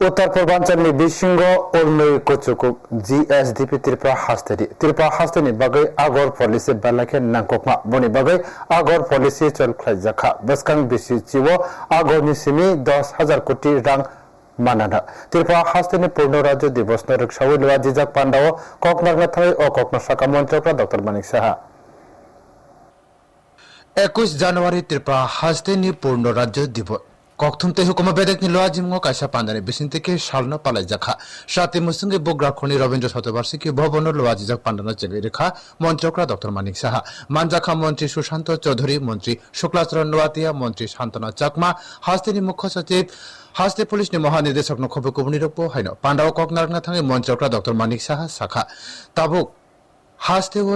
उत्तर पूर्वांचलनि बिसिंग उल्मै कुचुकुक GSDP Tripura हास्टेनि Tripura हास्टेनि बागै Agar policy बालाखे नांककमा बनि बागै आगर पलिसि चलख्लायजाखा बसकां बिसि चिव आगरनि सिमि दस हाजार कोटी रां मानाना त्रिपुरा हास्टेनि पूर्ण राज्य दिवस न रक्षावै लुवा जिजाक पान्डाव ककनारना थाङै अ ककना शाखा मन्त्रकरा डक्टर मानिक साहा একুশ জানুয়ারি ত্রিপুরা হাজতেনি পূর্ণ রাজ্য দিবস ককথুমতে হুকুমা বেদেক নিলোয়া জিমঙ্গ কাইসা পান্দানি বিসিন থেকে সালনা পালাই জাখা। সাতে মুসুঙ্গে বগ্রা খনি রবীন্দ্র শতবার্ষিকী ভবন লোয়া জিজাক পান্ডানা চেগে রেখা মন্ত্রকরা ডক্টর মানিক সাহা। মানজাখা মন্ত্রী সুশান্ত চৌধুরী, মন্ত্রী শুক্লাচরণ নোয়াতিয়া মন্ত্রী শান্তনা চাকমা, হাস্তেনি মুখ্য সচিব, হাস্তে পুলিশনি মহানির্দেশক নখবে কুবনি রূপ হাইন। পান্ডাও ককনারনা থাঙে মন্ত্রকরা ডক্টর মানিক সাহা শাখা। তাবুক, হাস্তে ও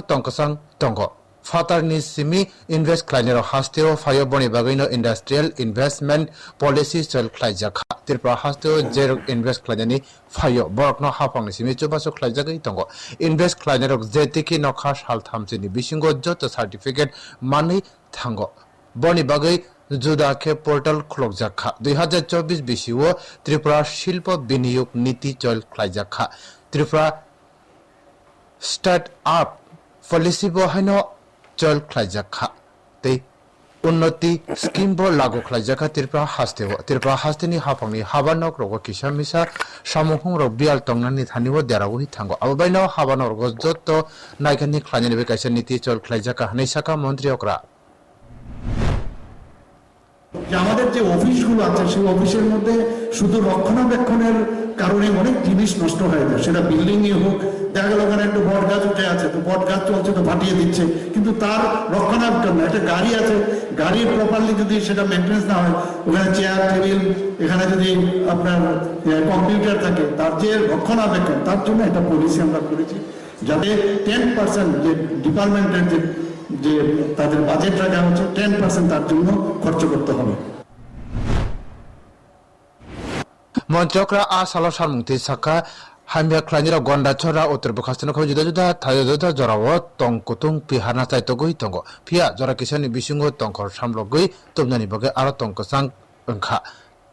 টংকসাং টংক ফাতারনি সিমি ইনভেস্ট ক্লাইনের হাস্তেও ফাইও বনি বাগৈনো ইন্ডাস্ট্রিয়াল ইনভেস্টমেন্ট পলিসি চল খ্লাইজাখা ত্রিপুরা হাস্তেও জেরক ইনভেস্ট ক্লাইনানি ফাইও বরকনো হাফাংনি সিমি চুবাসো খ্লাইজাগৈ দङ ইনভেস্ট ক্লাইনারক যেতিকি নখা সাল থামচিনি বিসিঙ্গ যত সার্টিফিকেট মাनै থাঙ্গ। বনি বাগৈ জুদাকে পোর্টাল খুলকজাখা দুই হাজার চব্বিশ বিসিও ত্রিপুরা শিল্প বিনিয়োগ নীতি চল পলিসি বহাইনো চল খ্লাইজাখা তৈ উন্নতি স্কিম ব লাগু খ্লাইজাখা ত্রিপুরা হাস্তেও ত্রিপুরা হাস্তেনি হাফাংনি হাবানক রগ কিসা মিসা সামুহুং রগ বিয়াল টংনানি থানিও দেরাগহি থাঙ্গো আবাইনো হাবানক রগ যত নাইখানি খ্লাইনি বে কাইসা নীতি চল খ্লাইজাখা হানি সাকা মন্ত্রী অকরা আমাদের যে অফিসগুলো আছে, সেই অফিসের মধ্যে শুধু রক্ষণাবেক্ষণের কারণে অনেক জিনিস নষ্ট হয়ে যায়। সেটা বিল্ডিং এ হোক, দেখা গেল ওখানে একটু বট গাছ উঠে আছে, তো বট গাছ চলছে তো ফাটিয়ে দিচ্ছে। কিন্তু তার রক্ষণাবেক্ষণ না, একটা গাড়ি আছে গাড়ির প্রপারলি যদি সেটা মেনটেন্স না হয়, ওখানে চেয়ার টেবিল এখানে যদি আপনার কম্পিউটার থাকে, তার যে রক্ষণাবেক্ষণ, তার জন্য একটা পলিসি আমরা করেছি। যাতে টেন পার্সেন্ট যে ডিপার্টমেন্টের যে যে তাদের বাজেট রাখা হচ্ছে টেন পার্সেন্ট তার জন্য খরচ করতে হবে। মন্ত্রকরা আ সালো সারমুংতি সাকা হামিয়া খ্লাইনিরা গন্ডা ছড়া উত্তর বখাস্তান জুদা জুদা থায় জুদা জরাও তং কুতুং পিহানা চাই তো গই তঙ্গ ফিয়া জরা কিসানি বিসুঙ্গ তংখর সামলো গই তুমনানি বগে আরও তংকসাং ওংখা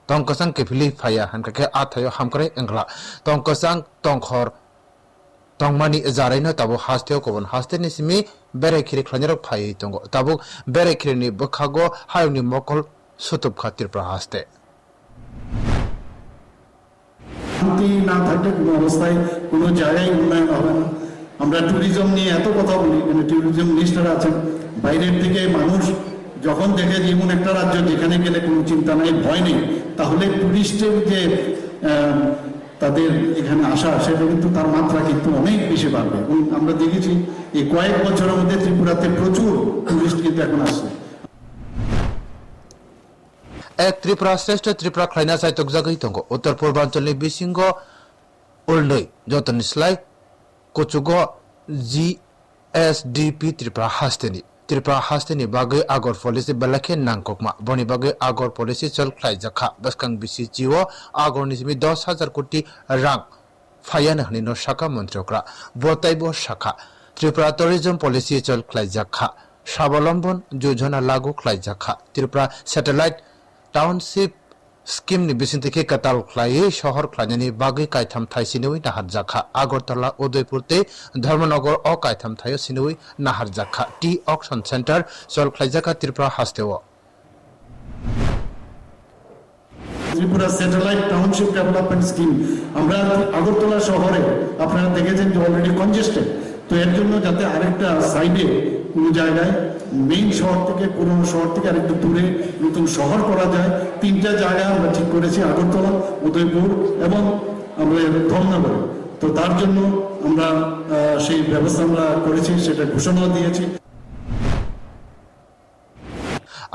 তংকসাং কেফিলি ফায়া হানকাকে আ থায় হামকরে এংলা তংকসাং তংখর tongmani zaraino tabo hasteo kobon haste ni simi bere khiri khlanirok phai tongo. Tabo bere khiri ni bokhago hayoni mokol sutup khatir prahaste. শান্তি না থাকলে কোনো অবস্থায় কোনো জায়গায় উন্নয়ন হবে না। আমরা ট্যুরিজম নিয়ে এত কথা বলি মানে ট্যুরিজম মিনিস্টার আছেন, বাইরের থেকে মানুষ যখন দেখে যে এমন একটা রাজ্য যেখানে গেলে কোনো চিন্তা নাই, ভয় নেই, তাহলে ট্যুরিস্টের যে তাদের এখানে আসা, সেটা কিন্তু তার মাত্রা কিন্তু অনেক বেশি বাড়বে। আমরা দেখেছি, এই কয়েক বছরের মধ্যে ত্রিপুরাতে প্রচুর টুরিস্ট কিন্তু এখন আসছে। এক ত্রিপুরা শ্রেষ্ঠ ত্রিপুরা খ্লাইনা চাই তকজাগৈ tongo উত্তর পূর্বাঞ্চলনি বিসিঙ্গ উলনৈ, যতনি স্লাই কচুগ, জি এস ডিপি ত্রিপুরা হাস্তেনি। ত্রিপুরা হাস্তেনি বাগৈ আগর পলিসি বেলাখে নাংককমা। বনি বাগৈ আগর পলিসি চল খ্লাইজাখা বসকাং বিসি জিও, আগর নিসমি দশ হাজার কোটি রাং। ফায়ান হানি ন শাখা মন্ত্রকরা। বতাইব শাখা। ত্রিপুরা ট্যুরিজম পলিসি চল খ্লাইজাখা স্বাবলম্বন যোজনা লাগু খ্লাইজাখা ত্রিপুরা স্যাটেলাইট টাউনশিপ bisin থেকে কাতাল খ্লাই শহর খ্লাইনি বাগৈ কাইথাম থাই সিনুই নাহার জাখা আগরতলা উদয়পুর তে ধর্মনগর অ কাইথাম থাই সিনুই নাহার জাখা টি অকশন সেন্টার চল খ্লাইজাখা Tripura হাস্তেও Tripura satellite township development scheme আমরা আগরতলা শহরে আপনারা দেখেছেন যে অলরেডি কনজেস্টেড তো এর জন্য যাতে আরেকটা সাইডে কোনো জায়গায় মেইন শহর থেকে পুরনো শহর থেকে আরেকটু দূরে নতুন শহর করা যায়, তিনটা জায়গা আমরা ঠিক করেছি, আগরতলা, উদয়পুর এবং আমরা ধর্মনগর তো তার জন্য আমরা সেই ব্যবস্থা আমরা করেছি, সেটা ঘোষণা দিয়েছি।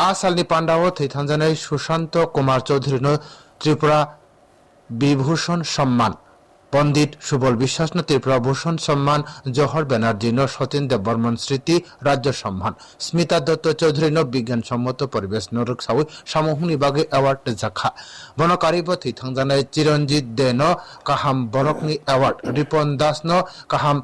আসালনি পান্ডাও থৈথানজানাই সুশান্ত কুমার চৌধুরী ত্রিপুরা বিভূষণ সম্মান। পণ্ডিত সুবল বিশ্বাস ন ত্রিপুরা ভূষণ সম্মান জহর ব্যানার্জি ন সতীন দেব বর্মন স্মৃতি, রাজ্য সম্মান। স্মিতা দত্ত চৌধুরী ন বিজ্ঞানসম্মত পরিবেশ ন রক্ষাওই সামহুনি বাগে অ্যাওয়ার্ড জাখা। বনকারিব থৈথানজানাই চিরঞ্জিত দে ন, কাহাম বরকনি অ্যাওয়ার্ড রিপন দাস ন, কাহাম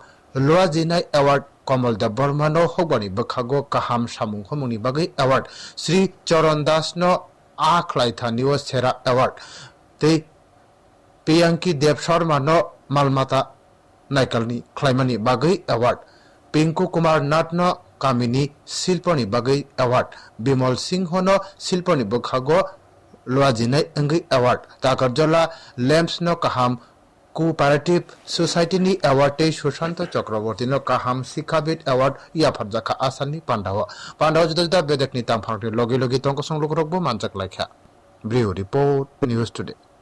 লোয়াজিনাই অ্যাওয়ার্ড কমল দেব বর্মা ন হগবানি বখাগো, কাহাম সামুং হমুনি বাগৈ অ্যাওয়ার্ড শ্রী চরণ দাস ন আ খ্লাইথানিও সেরা অ্যাওয়ার্ড पियांकी देव शर्मा न मालमाता नाइकलनी ख्लाइमानी बागै एवार्ड पिंकु कुमार नाट न कामिनी शिल्पनी बागै एवार्ड बिमल सिंह न शिल्पनी बखागो लोआजिनै अंगै एवार्ड ताकर जला लैम्प्स न काहाम কোপারেটিভ সোসাইটি নি অ্যাওয়ার্ডে সুশান্ত চক্রবর্তী ন কাহাম শিক্ষাবিদ অ্যাওয়ার্ড ইয়া ফারজাখা আসানি পান্ডাও পান্ডাও যদি যা বেদেক নিতাম ফাংটি লগে লগে তঙ্ক সংলোক রকব মানচাক লাইখা ব্রিউ নিউজ টুডে